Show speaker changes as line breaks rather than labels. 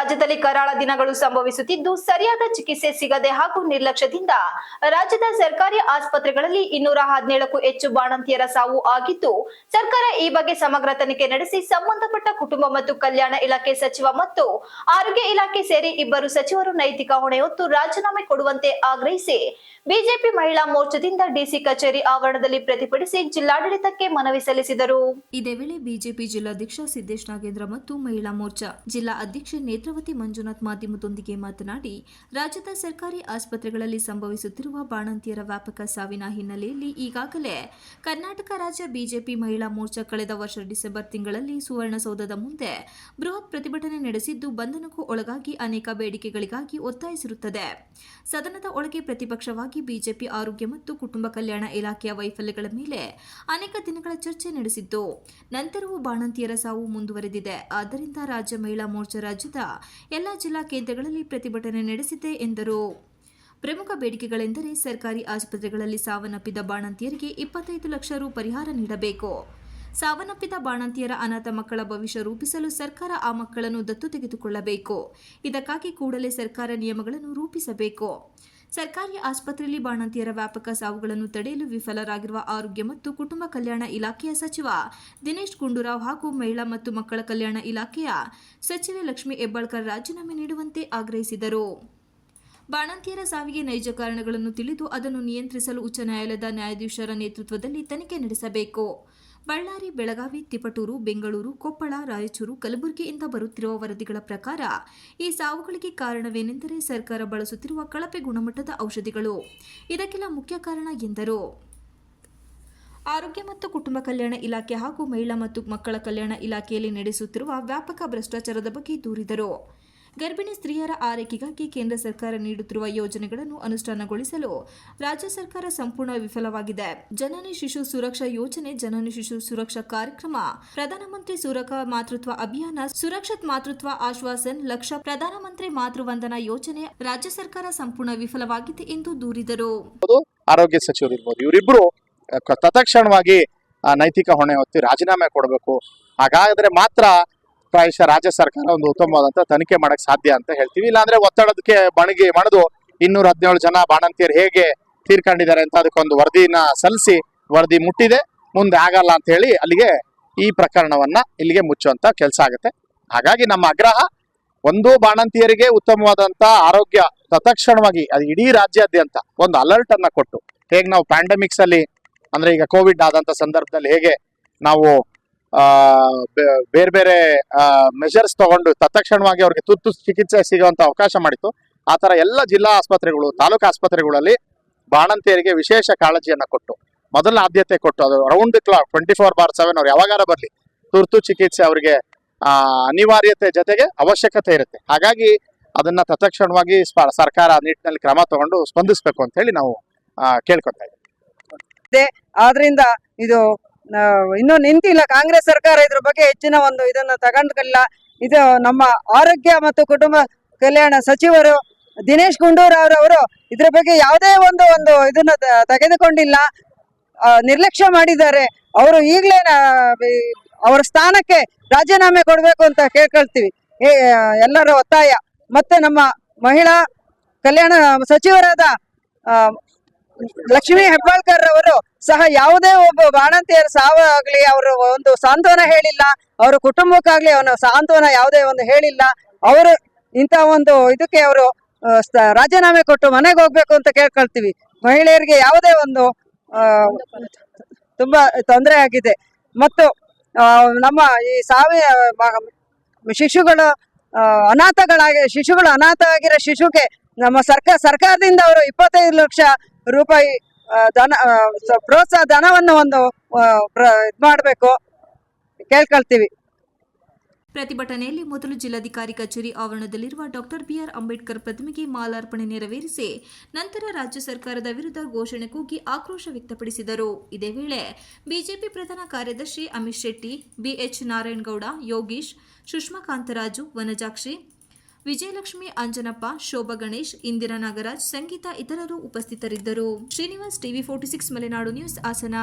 ರಾಜ್ಯದಲ್ಲಿ ಕರಾಳ ದಿನಗಳು ಸಂಭವಿಸುತ್ತಿದ್ದು ಸರಿಯಾದ ಚಿಕಿತ್ಸೆ ಸಿಗದೆ ಹಾಗೂ ನಿರ್ಲಕ್ಷ್ಯದಿಂದ ರಾಜ್ಯದ ಸರ್ಕಾರಿ ಆಸ್ಪತ್ರೆಗಳಲ್ಲಿ ಇನ್ನೂರ ಹದಿನೇಳಕ್ಕೂ ಹೆಚ್ಚು ಬಾಣಂತಿಯರ ಸಾವು ಆಗಿದ್ದು, ಸರ್ಕಾರ ಈ ಬಗ್ಗೆ ಸಮಗ್ರ ತನಿಖೆ ನಡೆಸಿ ಸಂಬಂಧಪಟ್ಟ ಕುಟುಂಬ ಮತ್ತು ಕಲ್ಯಾಣ ಇಲಾಖೆ ಸಚಿವ ಮತ್ತು ಆರೋಗ್ಯ ಇಲಾಖೆ ಸೇರಿ ಇಬ್ಬರು ಸಚಿವರು ನೈತಿಕ ಹೊಣೆ ಹೊತ್ತು ರಾಜೀನಾಮೆ ಕೊಡುವಂತೆ ಆಗ್ರಹಿಸಿ ಬಿಜೆಪಿ ಮಹಿಳಾ ಮೋರ್ಚಾದಿಂದ ಡಿಸಿ ಕಚೇರಿ ಆವರಣದಲ್ಲಿ ಪ್ರತಿಭಟಿಸಿ ಜಿಲ್ಲಾಡಳಿತಕ್ಕೆ ಮನವಿ ಸಲ್ಲಿಸಿದರು. ಇದೇ ವೇಳೆ ಬಿಜೆಪಿ ಜಿಲ್ಲಾಧ್ಯಕ್ಷ ಸಿದ್ದೇಶ್ ನಾಗೇಂದ್ರ ಮತ್ತು ಮಹಿಳಾ ಮೋರ್ಚಾ ಜಿಲ್ಲಾ ಅಧ್ಯಕ್ಷೆ ನೇತ್ರಾವತಿ ಮಂಜುನಾಥ್ ಮಾಧ್ಯಮದೊಂದಿಗೆ ಮಾತನಾಡಿ, ರಾಜ್ಯದ ಸರ್ಕಾರಿ ಆಸ್ಪತ್ರೆಗಳಲ್ಲಿ ಸಂಭವಿಸುತ್ತಿರುವ ಬಾಣಂತಿಯರ ವ್ಯಾಪಕ ಸಾವಿನ ಹಿನ್ನೆಲೆಯಲ್ಲಿ ಈಗಾಗಲೇ ಕರ್ನಾಟಕ ರಾಜ್ಯ ಬಿಜೆಪಿ ಮಹಿಳಾ ಮೋರ್ಚಾ ಕಳೆದ ವರ್ಷ ಡಿಸೆಂಬರ್ ತಿಂಗಳಲ್ಲಿ ಸುವರ್ಣಸೌಧದ ಮುಂದೆ ಬೃಹತ್ ಪ್ರತಿಭಟನೆ ನಡೆಸಿದ್ದು, ಬಂಧನಕ್ಕೂ ಒಳಗಾಗಿ ಅನೇಕ ಬೇಡಿಕೆಗಳಿಗಾಗಿ ಒತ್ತಾಯಿಸಿರುತ್ತದೆ. ಸದನದ ಒಳಗೆ ಪ್ರತಿಪಕ್ಷವಾಗಿ ಬಿಜೆಪಿ ಆರೋಗ್ಯ ಮತ್ತು ಕುಟುಂಬ ಕಲ್ಯಾಣ ಇಲಾಖೆಯ ವೈಫಲ್ಯಗಳ ಮೇಲೆ ಅನೇಕ ದಿನಗಳ ಚರ್ಚೆ ನಡೆಸಿದ್ದು, ನಂತರವೂ ಬಾಣಂತಿಯರ ಸಾವು ಮುಂದುವರೆದಿದೆ. ಆದ್ದರಿಂದ ರಾಜ್ಯ ಮಹಿಳಾ ಮೋರ್ಚಾ ರಾಜ್ಯದ ಎಲ್ಲಾ ಜಿಲ್ಲಾ ಕೇಂದ್ರಗಳಲ್ಲಿ ಪ್ರತಿಭಟನೆ ನಡೆಸಿದೆ ಎಂದರು. ಪ್ರಮುಖ ಬೇಡಿಕೆಗಳೆಂದರೆ ಸರ್ಕಾರಿ ಆಸ್ಪತ್ರೆಗಳಲ್ಲಿ ಸಾವನ್ನಪ್ಪಿದ ಬಾಣಂತಿಯರಿಗೆ ಇಪ್ಪತ್ತೈದು ಲಕ್ಷ ರು ಪರಿಹಾರ ನೀಡಬೇಕು. ಸಾವನ್ನಪ್ಪಿದ ಬಾಣಂತಿಯರ ಅನಾಥ ಮಕ್ಕಳ ಭವಿಷ್ಯ ರೂಪಿಸಲು ಸರ್ಕಾರ ಆ ಮಕ್ಕಳನ್ನು ದತ್ತು ತೆಗೆದುಕೊಳ್ಳಬೇಕು. ಇದಕ್ಕಾಗಿ ಕೂಡಲೇ ಸರ್ಕಾರ ನಿಯಮಗಳನ್ನು ರೂಪಿಸಬೇಕು. ಸರ್ಕಾರಿ ಆಸ್ಪತ್ರೆಯಲ್ಲಿ ಬಾಣಂತಿಯರ ವ್ಯಾಪಕ ಸಾವುಗಳನ್ನು ತಡೆಯಲು ವಿಫಲರಾಗಿರುವ ಆರೋಗ್ಯ ಮತ್ತು ಕುಟುಂಬ ಕಲ್ಯಾಣ ಇಲಾಖೆಯ ಸಚಿವ ದಿನೇಶ್ ಗುಂಡೂರಾವ್ ಹಾಗೂ ಮಹಿಳಾ ಮತ್ತು ಮಕ್ಕಳ ಕಲ್ಯಾಣ ಇಲಾಖೆಯ ಸಚಿವೆ ಲಕ್ಷ್ಮೀ ಹೆಬ್ಬಾಳ್ಕರ್ ರಾಜೀನಾಮೆ ನೀಡುವಂತೆ ಆಗ್ರಹಿಸಿದರು. ಬಾಣಂತಿಯರ ಸಾವಿಗೆ ನೈಜ ಕಾರಣಗಳನ್ನು ತಿಳಿದು ಅದನ್ನು ನಿಯಂತ್ರಿಸಲು ಉಚ್ಚ ನ್ಯಾಯಾಲಯದ ನ್ಯಾಯಾಧೀಶರ ನೇತೃತ್ವದಲ್ಲಿ ತನಿಖೆ ನಡೆಸಬೇಕು. ಬಳ್ಳಾರಿ, ಬೆಳಗಾವಿ, ತಿಪಟೂರು, ಬೆಂಗಳೂರು, ಕೊಪ್ಪಳ, ರಾಯಚೂರು, ಕಲಬುರಗಿಯಿಂದ ಬರುತ್ತಿರುವ ವರದಿಗಳ ಪ್ರಕಾರ ಈ ಸಾವುಗಳಿಗೆ ಕಾರಣವೇನೆಂದರೆ ಸರ್ಕಾರ ಬಳಸುತ್ತಿರುವ ಕಳಪೆ ಗುಣಮಟ್ಟದ ಔಷಧಿಗಳು. ಇದಕ್ಕೆಲ್ಲ ಮುಖ್ಯ ಕಾರಣ ಎಂದರು. ಆರೋಗ್ಯ ಮತ್ತು ಕುಟುಂಬ ಕಲ್ಯಾಣ ಇಲಾಖೆ ಹಾಗೂ ಮಹಿಳಾ ಮತ್ತು ಮಕ್ಕಳ ಕಲ್ಯಾಣ ಇಲಾಖೆಯಲ್ಲಿ ನಡೆಸುತ್ತಿರುವ ವ್ಯಾಪಕ ಭ್ರಷ್ಟಾಚಾರದ ಬಗ್ಗೆ ದೂರಿದರು. ಗರ್ಭಿಣಿ ಸ್ತ್ರೀಯರ ಆರೈಕೆಗಾಗಿ ಕೇಂದ್ರ ಸರ್ಕಾರ ನೀಡುತ್ತಿರುವ ಯೋಜನೆಗಳನ್ನು ಅನುಷ್ಠಾನಗೊಳಿಸಲು ರಾಜ್ಯ ಸರ್ಕಾರ ಸಂಪೂರ್ಣ ವಿಫಲವಾಗಿದೆ. ಜನನಿ ಶಿಶು ಸುರಕ್ಷಾ ಯೋಜನೆ, ಜನನಿ ಶಿಶು ಸುರಕ್ಷಾ ಕಾರ್ಯಕ್ರಮ, ಪ್ರಧಾನಮಂತ್ರಿ ಸುರಕ್ಷಾ ಮಾತೃತ್ವ ಅಭಿಯಾನ, ಸುರಕ್ಷಿತ ಮಾತೃತ್ವ ಆಶ್ವಾಸನ್, ಲಕ್ಷ ಪ್ರಧಾನಮಂತ್ರಿ ಮಾತೃವಂದನಾ ಯೋಜನೆ ರಾಜ್ಯ ಸರ್ಕಾರ ಸಂಪೂರ್ಣ ವಿಫಲವಾಗಿದೆ ಎಂದು ದೂರಿದರು.
ಆರೋಗ್ಯ ಸಚಿವರು ಇರ್ಬೋದು, ಇವರಿಬ್ರು ತತ್ಕ್ಷಣವಾಗಿ ನೈತಿಕ ಹೊಣೆ ಹೊತ್ತಿ ರಾಜೀನಾಮೆ ಕೊಡಬೇಕು. ಹಾಗಾದ್ರೆ ಮಾತ್ರ ಪ್ರಾಯಶಃ ರಾಜ್ಯ ಸರ್ಕಾರ ಒಂದು ಉತ್ತಮವಾದಂತ ತನಿಖೆ ಮಾಡಕ್ ಸಾಧ್ಯ ಅಂತ ಹೇಳ್ತೀವಿ. ಇಲ್ಲಾಂದ್ರೆ ಒತ್ತಡದಕ್ಕೆ ಬಣಗಿ ಮಣದು ಇನ್ನೂರ ಹದಿನೇಳು ಜನ ಬಾಣಂತಿಯರು ಹೇಗೆ ತೀರ್ಕೊಂಡಿದ್ದಾರೆ ಅಂತ ಅದಕ್ಕೊಂದು ವರದಿನ ಸಲ್ಲಿಸಿ ವರದಿ ಮುಟ್ಟಿದೆ. ಮುಂದೆ ಆಗಲ್ಲ ಅಂತ ಹೇಳಿ ಅಲ್ಲಿಗೆ ಈ ಪ್ರಕರಣವನ್ನ ಇಲ್ಲಿಗೆ ಮುಚ್ಚುವಂತ ಕೆಲಸ ಆಗುತ್ತೆ. ಹಾಗಾಗಿ ನಮ್ಮ ಆಗ್ರಹ, ಒಂದು ಬಾಣಂತಿಯರಿಗೆ ಉತ್ತಮವಾದಂತ ಆರೋಗ್ಯ ತತ್ಕ್ಷಣವಾಗಿ ಅದು ಇಡೀ ರಾಜ್ಯಾದ್ಯಂತ ಒಂದು ಅಲರ್ಟ್ ಅನ್ನ ಕೊಟ್ಟು, ಹೇಗೆ ನಾವು ಪ್ಯಾಂಡಮಿಕ್ಸ್ ಅಲ್ಲಿ, ಅಂದ್ರೆ ಈಗ ಕೋವಿಡ್ ಆದಂತ ಸಂದರ್ಭದಲ್ಲಿ ಹೇಗೆ ನಾವು ಬೇರೆ ಬೇರೆ ಮೆಷರ್ಸ್ ತಗೊಂಡು ತತ್ಕ್ಷಣವಾಗಿ ಅವ್ರಿಗೆ ತುರ್ತು ಚಿಕಿತ್ಸೆ ಸಿಗುವಂತ ಅವಕಾಶ ಮಾಡಿತ್ತು. ಆ ತರ ಎಲ್ಲ ಜಿಲ್ಲಾ ಆಸ್ಪತ್ರೆಗಳು, ತಾಲೂಕು ಆಸ್ಪತ್ರೆಗಳಲ್ಲಿ ಬಾಣಂತಿಯರಿಗೆ ವಿಶೇಷ ಕಾಳಜಿಯನ್ನ ಕೊಟ್ಟು ಮೊದಲ ಆದ್ಯತೆ ಕೊಟ್ಟು, ಅದು round the clock twenty four bar seven ಅವ್ರು ಯಾವಾಗಾರ ಬರಲಿ, ತುರ್ತು ಚಿಕಿತ್ಸೆ ಅವರಿಗೆ ಅನಿವಾರ್ಯತೆ ಜೊತೆಗೆ ಅವಶ್ಯಕತೆ ಇರುತ್ತೆ. ಹಾಗಾಗಿ ಅದನ್ನ ತತ್ಕ್ಷಣವಾಗಿ ಸರ್ಕಾರ ನಿಟ್ಟಿನಲ್ಲಿ ಕ್ರಮ ತಗೊಂಡು ಸ್ಪಂದಿಸಬೇಕು ಅಂತ ಹೇಳಿ ನಾವು ಕೇಳ್ಕೊತಾ ಇದ್ದೀವಿ.
ಆದ್ರಿಂದ ಇದು ಇನ್ನೂ ನಿಂತಿಲ್ಲ. ಕಾಂಗ್ರೆಸ್ ಸರ್ಕಾರ ಇದ್ರ ಬಗ್ಗೆ ಹೆಚ್ಚಿನ ಒಂದು ಇದನ್ನ ತಗೊಂಡಿಲ್ಲ ಇದು ನಮ್ಮ ಆರೋಗ್ಯ ಮತ್ತು ಕುಟುಂಬ ಕಲ್ಯಾಣ ಸಚಿವರು ದಿನೇಶ್ ಗುಂಡೂರ್ ಅವರು ಇದ್ರ ಬಗ್ಗೆ ಯಾವುದೇ ಒಂದು ಒಂದು ಇದನ್ನ ತೆಗೆದುಕೊಂಡಿಲ್ಲ. ನಿರ್ಲಕ್ಷ್ಯ ಮಾಡಿದ್ದಾರೆ. ಅವರು ಈಗಲೇ ಅವರ ಸ್ಥಾನಕ್ಕೆ ರಾಜೀನಾಮೆ ಕೊಡಬೇಕು ಅಂತ ಕೇಳ್ಕೊಳ್ತೀವಿ. ಎಲ್ಲರ ಒತ್ತಾಯ. ಮತ್ತೆ ನಮ್ಮ ಮಹಿಳಾ ಕಲ್ಯಾಣ ಸಚಿವರಾದ ಲಕ್ಷ್ಮೀ ಹೆಬ್ಬಾಳ್ಕರ್ ಅವರು ಸಹ ಯಾವುದೇ ಒಬ್ಬ ಬಾಣಂತಿಯರ ಸಾವಾಗ್ಲಿ ಅವರು ಒಂದು ಸಾಂತ್ವನ ಹೇಳಿಲ್ಲ, ಅವರ ಕುಟುಂಬಕ್ಕಾಗ್ಲಿ ಅವನ ಸಾಂತ್ವನ ಯಾವುದೇ ಒಂದು ಹೇಳಿಲ್ಲ. ಅವರು ಇಂತ ಒಂದು ಇದಕ್ಕೆ ಅವರು ರಾಜೀನಾಮೆ ಕೊಟ್ಟು ಮನೆಗೆ ಹೋಗ್ಬೇಕು ಅಂತ ಕೇಳ್ಕೊಳ್ತೀವಿ. ಮಹಿಳೆಯರಿಗೆ ಯಾವುದೇ ಒಂದು ತುಂಬಾ ತೊಂದರೆ ಆಗಿದೆ. ಮತ್ತು ನಮ್ಮ ಈ ಸಾವಿನ ಮ- ಶಿಶುಗಳು ಅನಾಥಗಳಾಗಿ, ಶಿಶುಗಳು ಅನಾಥ ಆಗಿರೋ ಶಿಶುಗೆ ನಮ್ಮ ಸರ್ಕಾರ ಸರ್ಕಾರದಿಂದ ಅವರು ಇಪ್ಪತ್ತೈದು ಲಕ್ಷ ರೂಪಾಯಿ ಧನ ಪ್ರೋತ್ಸಾಹ ಧನವನ್ನು ಒಂದು ಇದ್ ಮಾಡ್ಬೇಕು. ಕೇಳ್ಕೊಳ್ತೀವಿ.
ಪ್ರತಿಭಟನೆಯಲ್ಲಿ ಮೊದಲು ಜಿಲ್ಲಾಧಿಕಾರಿ ಕಚೇರಿ ಆವರಣದಲ್ಲಿರುವ ಡಾಕ್ಟರ್ ಬಿಆರ್ ಅಂಬೇಡ್ಕರ್ ಪ್ರತಿಮೆಗೆ ಮಾಲಾರ್ಪಣೆ ನೆರವೇರಿಸಿ ನಂತರ ರಾಜ್ಯ ಸರ್ಕಾರದ ವಿರುದ್ಧ ಘೋಷಣೆ ಕೂಗಿ ಆಕ್ರೋಶ ವ್ಯಕ್ತಪಡಿಸಿದರು. ಇದೇ ವೇಳೆ ಬಿಜೆಪಿ ಪ್ರಧಾನ ಕಾರ್ಯದರ್ಶಿ ಅಮಿತ್ ಶೆಟ್ಟಿ, ಬಿಎಚ್ ನಾರಾಯಣಗೌಡ, ಯೋಗೀಶ್, ಸುಷ್ಮಾ ಕಾಂತರಾಜು, ವನಜಾಕ್ಷಿ ವಿಜಯಲಕ್ಷ್ಮಿ, ಅಂಜನಪ್ಪ, ಶೋಭಾ ಗಣೇಶ್, ಇಂದಿರಾ ನಾಗರಾಜ್, ಸಂಗೀತ, ಇತರರು ಉಪಸ್ಥಿತರಿದ್ದರು. Srinivas TV forty six, Malenadu news, Hassan.